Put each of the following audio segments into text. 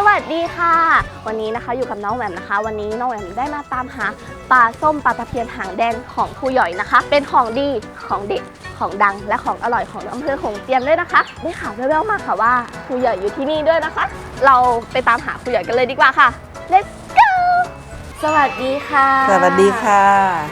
สวัสดีค่ะ วันนี้นะคะอยู่กับน้องแหม่มนะคะ วันนี้น้องแหม่มได้มาตามหาปลาส้มปลาตะเพียนหางแดงของครูหย่อยนะคะ เป็นของดีของเด็ดของดังและของอร่อยของอำเภอของเจียมด้วยนะคะได้ข่าวแว่วๆมาค่ะว่าครูหย่อยอยู่ที่นี่ด้วยนะคะ เราไปตามหาครูหย่อยกันเลยดีกว่าค่ะ let's สวัสดีค่ะ สวัสดีค่ะ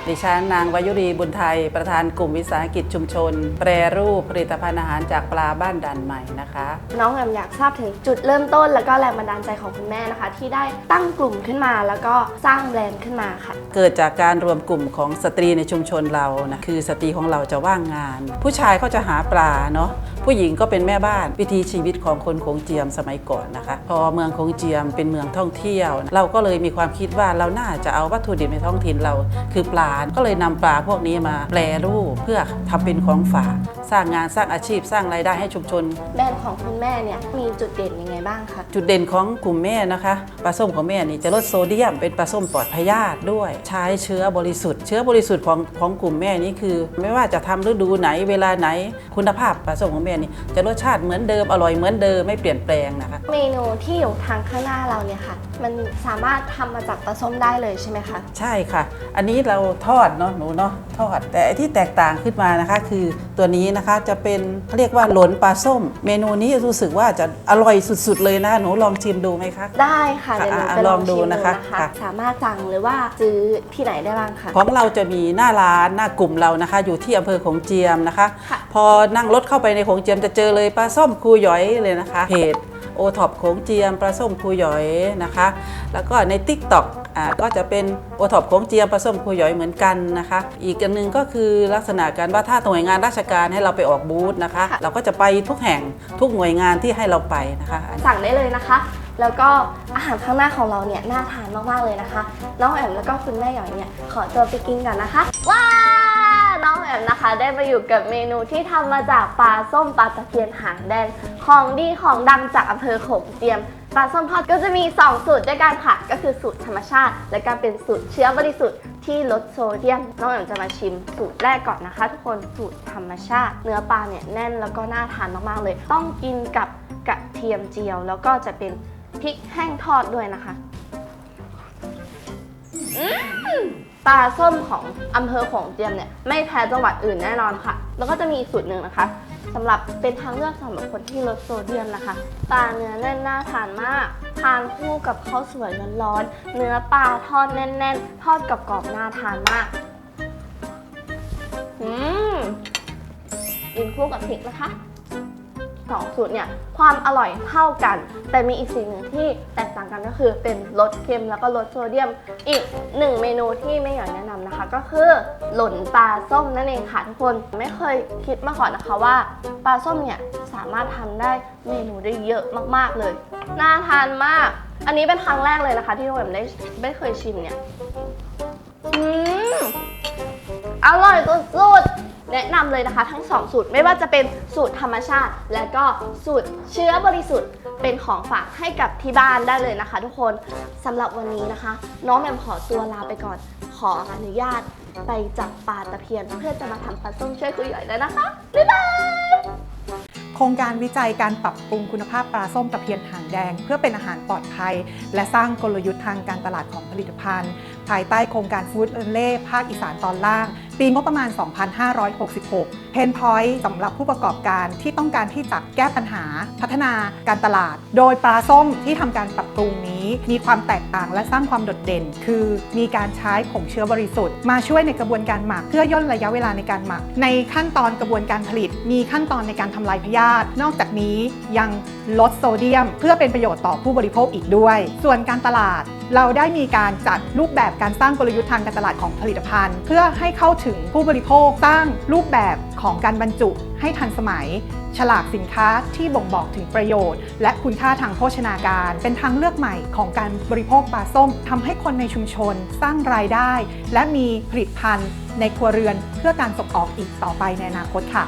ดิฉันนางวายุรีบุญไทย ประธานกลุ่มวิสาหกิจชุมชน แปรรูปผลิตภัณฑ์อาหารจากปลาบ้านดันใหม่นะคะ น้องแอมอยากทราบถึงจุดเริ่มต้น แล้วก็แรงบันดาลใจของคุณแม่นะคะ ที่ได้ตั้งกลุ่มขึ้นมาแล้วก็สร้างแบรนด์ขึ้นมาค่ะ เกิดจากการรวมกลุ่มของสตรีในชุมชนเรานะคือสตรีของเราจะว่างงาน ผู้ชายเขาจะหาปลาเนาะผู้หญิงก็เป็นแม่บ้านวิธีชีวิตของคนโขงเจียมสมัยก่อนนะคะ พอเมืองโขงเจียมเป็นเมืองท่องเที่ยว เราก็เลยมีความคิดว่าเราน่าจะเอาวัตถุดิบในท้องถิ่นเรา คือปลา ก็เลยนำปลาพวกนี้มาแปรรูปเพื่อทำเป็นของฝาก สร้างงานสร้างอาชีพสร้างรายได้ให้ชุมชน แบรนด์ของคุณแม่เนี่ยมีจุดเด่นยังไงบ้างคะจุดเด่นของกลุ่มแม่นะคะปลาส้มของแม่นี่จะลดโซเดียมเป็นปลาส้มปลอดพยาธิด้วย ใช้เชื้อบริสุทธิ์ เชื้อบริสุทธิ์ของของกลุ่มแม่นี่คือ ไม่ว่าจะทำฤดูไหนเวลาไหนคุณภาพปลาส้มของแม่นี่จะรสชาติเหมือนเดิมอร่อยเหมือนเดิมไม่เปลี่ยนแปลงนะคะ เมนูที่อยู่ทางข้างหน้าเราเนี่ยค่ะ มันสามารถทำมาจากปลาส้มได้เลยใช่ไหมคะใช่ค่ะ อันนี้เราทอดเนาะหนูเนาะทอด แต่ไอ้ที่แตกต่างขึ้นมานะคะ คือตัวนี้นะคะจะเป็นเขาเรียกว่าหลนปลาส้ม เมนูนี้รู้สึกว่าจะอร่อยสุดๆเลยนะหนูลองชิมดูไหมคะ ได้ค่ะเดี๋ยวหนูอะไปลองลองดูชิมดูนะนะคะคะค่ะสามารถสั่งหรือว่าซื้อที่ไหนได้บ้างคะของเราจะมีหน้าร้านหน้ากลุ่มเรานะคะ อยู่ที่อำเภอของเจียมนะคะค่ะพอนั่งรถเข้าไปในของเจียมจะเจอเลยปลาส้มครูหยอยเลยนะคะเพจ โอท็อปของเจียมปลาส้มครูหยอยนะคะ แล้วก็ใน t ิ k t o k อ่าก็จะเป็นโอท็อปของเจียมปลาส้มครูหยอยเหมือนกันนะคะ อีกอันหนึงก็คือลักษณะการว่าถ้าหน่วยงานราชการให้เราไปออกบูธนะคะ เราก็จะไปทุกแห่งทุกหน่วยงานที่ให้เราไปนะคะสั่งได้เลยนะคะ แล้วก็อาหารข้างหน้าของเราเนี่ยน่าทานมากๆเลยนะคะ น้องแอมแล้วก็คุณแม่หยอยเนี่ยขอตัวไปกินกันนะคะ ว้าน้ องแอมนะคะ ได้มาอยู่กับเมนูที่ทำมาจากปลาส้มปลาตะเพียนหางแดงของดีของดังจากอำเภอโขงเจียมปลาส้มทอดก็จะมี 2 สูตรด้วยกันค่ะ ก็คือสูตรธรรมชาติ และการเป็นสูตรเชื้อบริสุทธิ์ที่ลดโซเดียม น้องแอมจะมาชิมสูตรแรกก่อนนะคะ ทุกคนสูตรธรรมชาติ เนื้อปลาเนี่ยแน่นแล้วก็น่าทานมากๆเลย ต้องกินกับกระเทียมเจียว แล้วก็จะเป็นพริกแห้งทอดด้วยนะคะ ปลาส้มของอำเภอของเจียมเนี่ยไม่แพ้จังหวัดอื่นแน่นอนค่ะ แล้วก็จะมีอีกสูตรหนึ่งนะคะสำหรับเป็นทางเลือกสำหรับคนที่ลดโซเดียมนะคะ ปลาเนื้อแน่นน่าทานมาก ทานคู่กับข้าวสวยร้อนๆเนื้อปลาทอดแน่น ๆ ทอดกับกรอบน่าทานมากอืมกินคู่กับพริกนะคะ สองสูตรเนี่ยความอร่อยเท่ากัน แต่มีอีกสิ่งหนึ่งที่แตกต่างกันก็คือเป็นรสเค็มแล้วก็รสโซเดียม อีกหนึ่งเมนูที่ไม่อยากแนะนำนะคะ ก็คือหล่นปลาส้มนั่นเองค่ะทุกคนไม่เคยคิดมาก่อนนะคะว่าปลาส้มเนี่ยสามารถทำได้เมนูได้เยอะมากๆเลยน่าทานมาก อันนี้เป็นครั้งแรกเลยนะคะ ที่ผมได้ไม่เคยชิมเนี่ยอืมอร่อยสุด แนะนำเลยนะคะ ทั้ง 2 สูตรไม่ว่าจะเป็นสูตรธรรมชาติ และก็สูตรเชื้อบริสุทธิ์เป็นของฝากให้กับที่บ้านได้เลยนะคะ ทุกคนสำหรับวันนี้นะคะ น้องแมมขอตัวลาไปก่อน ขออนุญาตไปจับปลาตะเพียน เพื่อจะมาทำปลาส้มช่วยคุยหย่อยแล้วนะคะบ๊ายบายโครงการวิจัยการปรับปรุงคุณภาพปลาส้มตะเพียนหางแดง เพื่อเป็นอาหารปลอดภัย และสร้างกลยุทธ์ทางการตลาดของผลิตภัณฑ์ ภายใต้โครงการฟู้ดเอเล่ภาคอีสานตอนล่าง ปีงบประมาณ 2566 เพนพอยต์สำหรับผู้ประกอบการที่ต้องการที่จะแก้ปัญหา พัฒนาการตลาด โดยปลาส้มที่ทำการปรับปรุงนี้ มีความแตกต่างและสร้างความโดดเด่น คือมีการใช้ผงเชื้อบริสุทธิ์ มาช่วยในกระบวนการหมักเพื่อย่นระยะเวลาในการหมัก ในขั้นตอนกระบวนการผลิต มีขั้นตอนในการทำลายพยาธินอกจากนี้ยังลดโซเดียม เพื่อเป็นประโยชน์ต่อผู้บริโภคอีกด้วย ส่วนการตลาด เราได้มีการจัดรูปแบบการสร้างกลยุทธ์ทางการตลาดของผลิตภัณฑ์ เพื่อให้เข้าถึงผู้บริโภคสร้างรูปแบบของการบรรจุให้ทันสมัย ฉลากสินค้าที่บ่งบอกถึงประโยชน์ และคุณค่าทางโภชนาการ เป็นทางเลือกใหม่ของการบริโภคปลาส้มทำให้คนในชุมชนสร้างรายได้ และมีผลิตภัณฑ์ในครัวเรือนเพื่อการส่งออกอีกต่อไปในอนาคตค่ะ